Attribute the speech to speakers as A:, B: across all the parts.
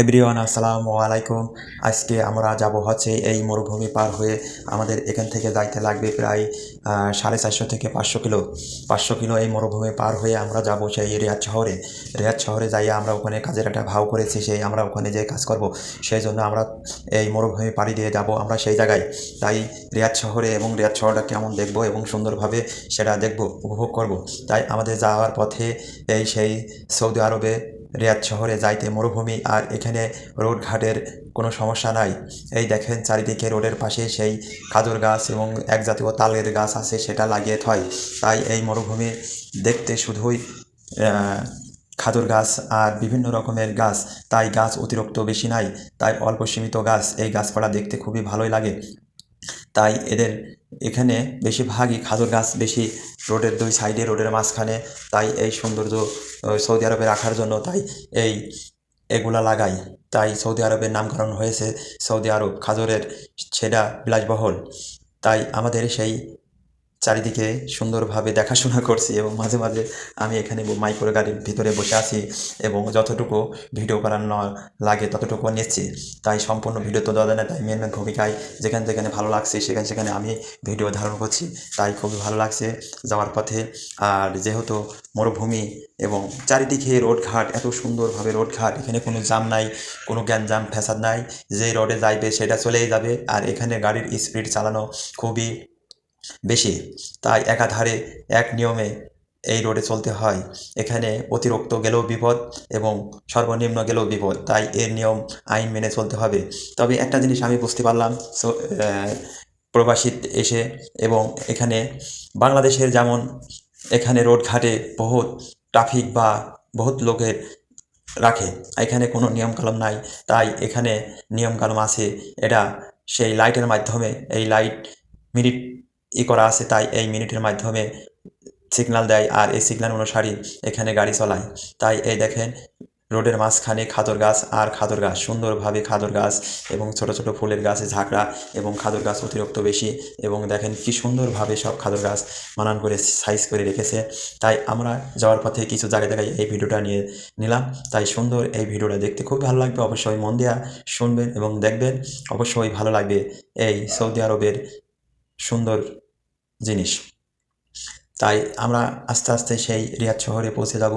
A: Everyone আসসালামু আলাইকুম। আজকে আমরা যাব হচ্ছে এই মরুভূমি পার হয়ে আমাদের এখান থেকে যাইতে লাগবে প্রায় সাড়ে চারশো থেকে পাঁচশো কিলো। পাঁচশো কিলো এই মরুভূমি পার হয়ে আমরা যাব সেই রিয়াদ শহরে। রিয়াদ শহরে যাইয়ে আমরা ওখানে কাজের একটা ভাও করেছি, সেই আমরা ওখানে যে কাজ করব। সেই জন্য আমরা এই মরুভূমি পাড়ি দিয়ে যাব আমরা সেই জায়গায়। তাই রিয়াদ শহরে এবং রিয়াদ শহরটা কেমন দেখব এবং সুন্দরভাবে সেটা দেখব, উপভোগ করব। তাই আমাদের যাওয়ার পথে এই সেই সৌদি আরবে রিয়াদ শহরে যাইতে মরুভূমি আর এখানে রোড ঘাটের কোনো সমস্যা নাই। এই দেখেন চারিদিকে রোডের পাশে সেই খাজুর গাছ এবং এক জাতীয় তালের গাছ আছে, সেটা লাগিয়ে থয়। তাই এই মরুভূমি দেখতে শুধুই খাদুর গাছ আর বিভিন্ন রকমের গাছ। তাই গাছ অতিরিক্ত বেশি নাই, তাই অল্প সীমিত গাছ। এই গাছপালা দেখতে খুবই ভালোই লাগে। তাই এদের এখানে বেশিরভাগই খাজুর গাছ, বেশি রোডের দুই সাইডে, রোডের মাঝখানে। তাই এই সৌন্দর্য সৌদি আরবে রাখার জন্য তাই এই এগুলা লাগাই। তাই সৌদি আরবের নামকরণ হয়েছে সৌদি আরব খাজুরের সেটা বিলাসবহল। তাই আমাদের সেই চারিদিকে সুন্দরভাবে দেখাশোনা করছি এবং মাঝে মাঝে আমি এখানে মাইক্রো গাড়ির ভিতরে বসে আছি এবং যতটুকু ভিডিও করানো লাগে ততটুকু নিচ্ছি। তাই সম্পূর্ণ ভিডিও তো দেওয়া না, তাই মেন মেন ভূমিকায় যেখানে যেখানে ভালো লাগছে সেখানে সেখানে আমি ভিডিও ধারণ করছি। তাই খুবই ভালো লাগছে যাওয়ার পথে। আর যেহেতু মরুভূমি এবং চারিদিকে রোডঘাট এত সুন্দরভাবে রোডঘাট এখানে কোনো জাম নাই, কোনো গ্যাঞ্জাম ফ্যাসাদ নাই। যে রোডে যাইবে সেটা চলেই যাবে। আর এখানে গাড়ির স্পিড চালানো খুবই বেশি। তাই একাধারে এক নিয়মে এই রোডে চলতে হয়। এখানে অতিরিক্ত গেলেও বিপদ এবং সর্বনিম্ন গেলেও বিপদ। তাই এর নিয়ম, আইন মেনে চলতে হবে। তবে একটা জিনিস আমি বুঝতে পারলাম প্রবাসী এসে এবং এখানে বাংলাদেশের যেমন এখানে রোডঘাটে বহুত ট্রাফিক বা বহুত লোকের রাখে, এখানে কোনো নিয়মকানুন নাই। তাই এখানে নিয়মকানুন আছে। এটা সেই লাইটের মাধ্যমে এই লাইট মিনিট ই করা আছে, তাই এই মিনিটের মাধ্যমে সিগনাল দেয় আর এই সিগনাল অনুসারী এখানে গাড়ি চলায়। তাই এই দেখেন, রোডের মাঝখানে খাদর গাছ আর খাদর গাছ, সুন্দরভাবে খাদর গাছ এবং ছোট ছোট ফুলের গাছে ঝাঁকড়া এবং খাদর গাছ অতিরিক্ত বেশি এবং দেখেন কি সুন্দরভাবে সব খাদর গাছ মানান করে সাইজ করে রেখেছে। তাই আমরা যাওয়ার পথে কিছু জায়গায় জায়গায় এই ভিডিওটা নিয়ে নিলাম। তাই সুন্দর এই ভিডিওটা দেখতে খুব ভালো লাগবে, অবশ্যই মন দেওয়া শুনবেন এবং দেখবেন। অবশ্যই ভালো লাগবে এই সৌদি আরবের সুন্দর জিনিস। তাই আমরা আস্তে আস্তে সেই রিয়াদ শহরে পৌঁছে যাব।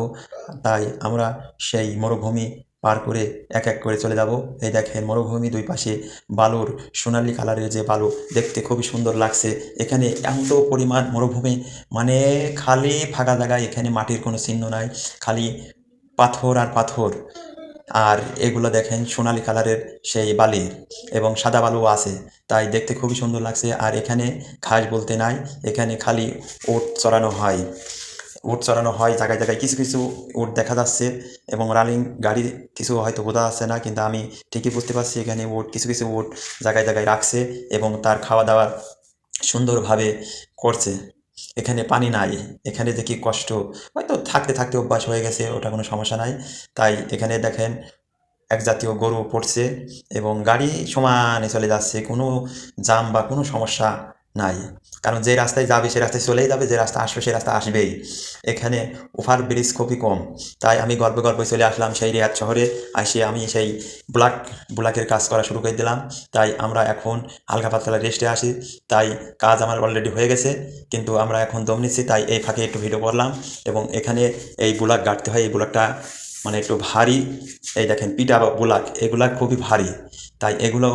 A: তাই আমরা সেই মরুভূমি পার করে এক এক করে চলে যাব। এই দেখেন মরুভূমি দুই পাশে বালুর সোনালি কালারের যে বালু, দেখতে খুবই সুন্দর লাগছে। এখানে এত পরিমাণ মরুভূমি মানে খালি ফাঁকা জায়গায় এখানে মাটির কোনো চিহ্ন নাই, খালি পাথর আর পাথর। আর এগুলো দেখেন সোনালি কালারের সেই বালি এবং সাদা বালু আছে। তাই দেখতে খুবই সুন্দর লাগছে। আর এখানে ঘাস বলতে নাই, এখানে খালি ওট চড়ানো হয়। উট চড়ানো হয়, জায়গায় জায়গায় কিছু কিছু উট দেখা যাচ্ছে এবং রানিং গাড়ি কিছু হয়তো বোঝা যাচ্ছে না, কিন্তু আমি ঠিকই বুঝতে পারছি এখানে উট, কিছু কিছু উট জায়গায় জায়গায় রাখছে এবং তার খাওয়া দাওয়া সুন্দরভাবে করছে। এখানে পানি নাই, এখানে দেখি কষ্ট। হয়তো থাকতে থাকতে অভ্যাস হয়ে গেছে, ওটা কোনো সমস্যা নাই। তাই এখানে দেখেন এক জাতীয় গরু পড়ছে এবং গাড়ি সমানে চলে যাচ্ছে, কোনো জাম বা কোনো সমস্যা নাই। কারণ যে রাস্তায় যাবে, সে রাস্তায় চলেই যাবে, যে রাস্তা আসবে, সে রাস্তা আসবেই। এখানে ওভার ব্রিজ খুবই কম। তাই আমি গল্পে গল্পে চলে আসলাম সেই রিয়াদ শহরে আসে আমি সেই ব্লাক ব্লাকের কাজ করা শুরু করে দিলাম। তাই আমরা এখন হালকা পাতলা রেস্টে আসি তাই কাজ আমার অলরেডি হয়ে গেছে, কিন্তু আমরা এখন দম নিচ্ছি। তাই এই ফাঁকে একটু ভিডিও করলাম এবং এখানে এই বুলাক গাড়তে হয়। এই বুলাকটা মানে একটু ভারী, এই দেখেন পিটা বা বুলাক, এগুলা খুবই ভারী। তাই এগুলো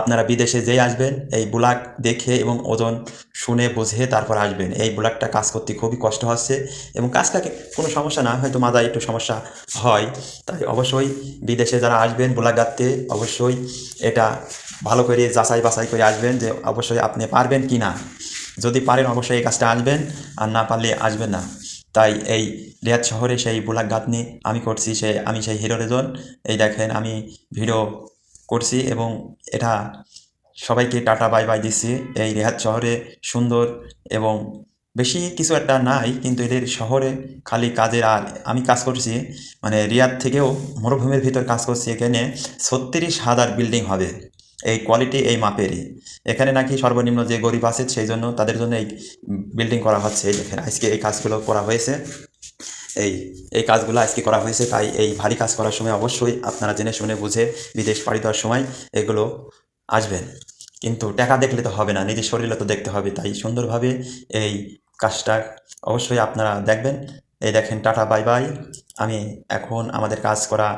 A: আপনারা বিদেশে যেই আসবেন, এই বুলাক দেখে এবং ওজন শুনে বুঝে তারপর আসবেন। এই বুলাকটা কাজ করতে খুবই কষ্ট হচ্ছে এবং কাজটাকে কোনো সমস্যা না, হয়তো মাথায় একটু সমস্যা হয়। তাই অবশ্যই বিদেশে যারা আসবেন বুলাক গাঁথতে, অবশ্যই এটা ভালো করে যাচাই বাছাই করে আসবেন যে অবশ্যই আপনি পারবেন কি না যদি পারেন অবশ্যই এই কাজটা আসবেন, আর না পারলে আসবেন না। তাই এই রিয়াদ শহরে সেই বুলাক গাঁথনি আমি করছি, সে আমি সেই হিরো রেজন এই দেখেন আমি ভিডিও করছি এবং এটা সবাইকে টাটা বাই বাই দিচ্ছি। এই রেহাত শহরে সুন্দর এবং বেশি কিছু একটা নাই, কিন্তু এদের শহরে খালি কাজের আর আমি কাজ করছি। মানে রিয়াদ থেকেও মরুভূমির ভিতর কাজ করছি, এখানে ছত্রিশ হাজার বিল্ডিং হবে। এই কোয়ালিটি এই মাপেরই। এখানে নাকি সর্বনিম্ন যে গরিব আছে সেই জন্য তাদের জন্য এই বিল্ডিং করা হচ্ছে। এই দেখেন, আজকে এই কাজগুলো করা হয়েছে। এই এই কাজগুলো আজকে করা হয়েছে, তাই এই ভারী কাজ করার সময় অবশ্যই আপনারা জেনে শুনে বুঝে বিদেশ পাড়ি দেওয়ার সময় এগুলো আসবেন। কিন্তু টাকা দেখলে তো হবে না, নিজের শরীরে তো দেখতে হবে। তাই সুন্দরভাবে এই কাজটা অবশ্যই আপনারা দেখবেন। এই দেখেন, টাটা, বাই বাই। আমি এখন আমাদের কাজ করা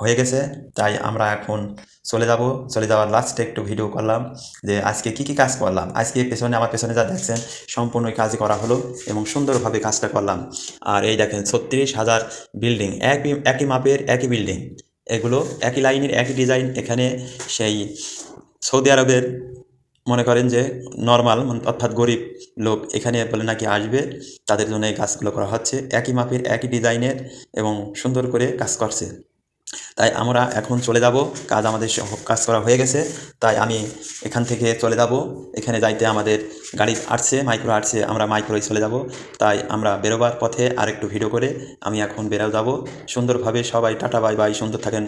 A: হয়ে গেছে, তাই আমরা এখন চলে যাব। চলে যাওয়ার লাস্টে একটু ভিডিও করলাম যে আজকে কি কি কাজ করলাম। আজকে পেছনে, আমার পেছনে যা দেখছেন, সম্পূর্ণ কাজ করা হলো এবং সুন্দরভাবে কাজটা করলাম। আর এই দেখেন, ছত্রিশ হাজার বিল্ডিং একই একই মাপের, একই বিল্ডিং এগুলো একই লাইনের, একই ডিজাইন এখানে সেই সৌদি আরবের, মনে করেন যে নর্মাল অর্থাৎ গরিব লোক এখানে বলে নাকি আসবে, তাদের জন্য এই কাজগুলো করা হচ্ছে। একই মাপের, একই ডিজাইনের এবং সুন্দর করে কাজ করছে। তাই আমরা এখন চলে যাব। কাজ আমাদের কাজ করা হয়ে গেছে। তাই আমি এখান থেকে চলে যাব। এখানে যাইতে আমাদের গাড়ি আসছে মাইক্রো আসছে, আমরা মাইক্রোয় চলে যাব। তাই আমরা বেরোবার পথে আরেকটু ভিডিও করে আমি এখন বেরো যাব। সুন্দরভাবে সবাই টাটা বাই বাই সুন্দর থাকেন।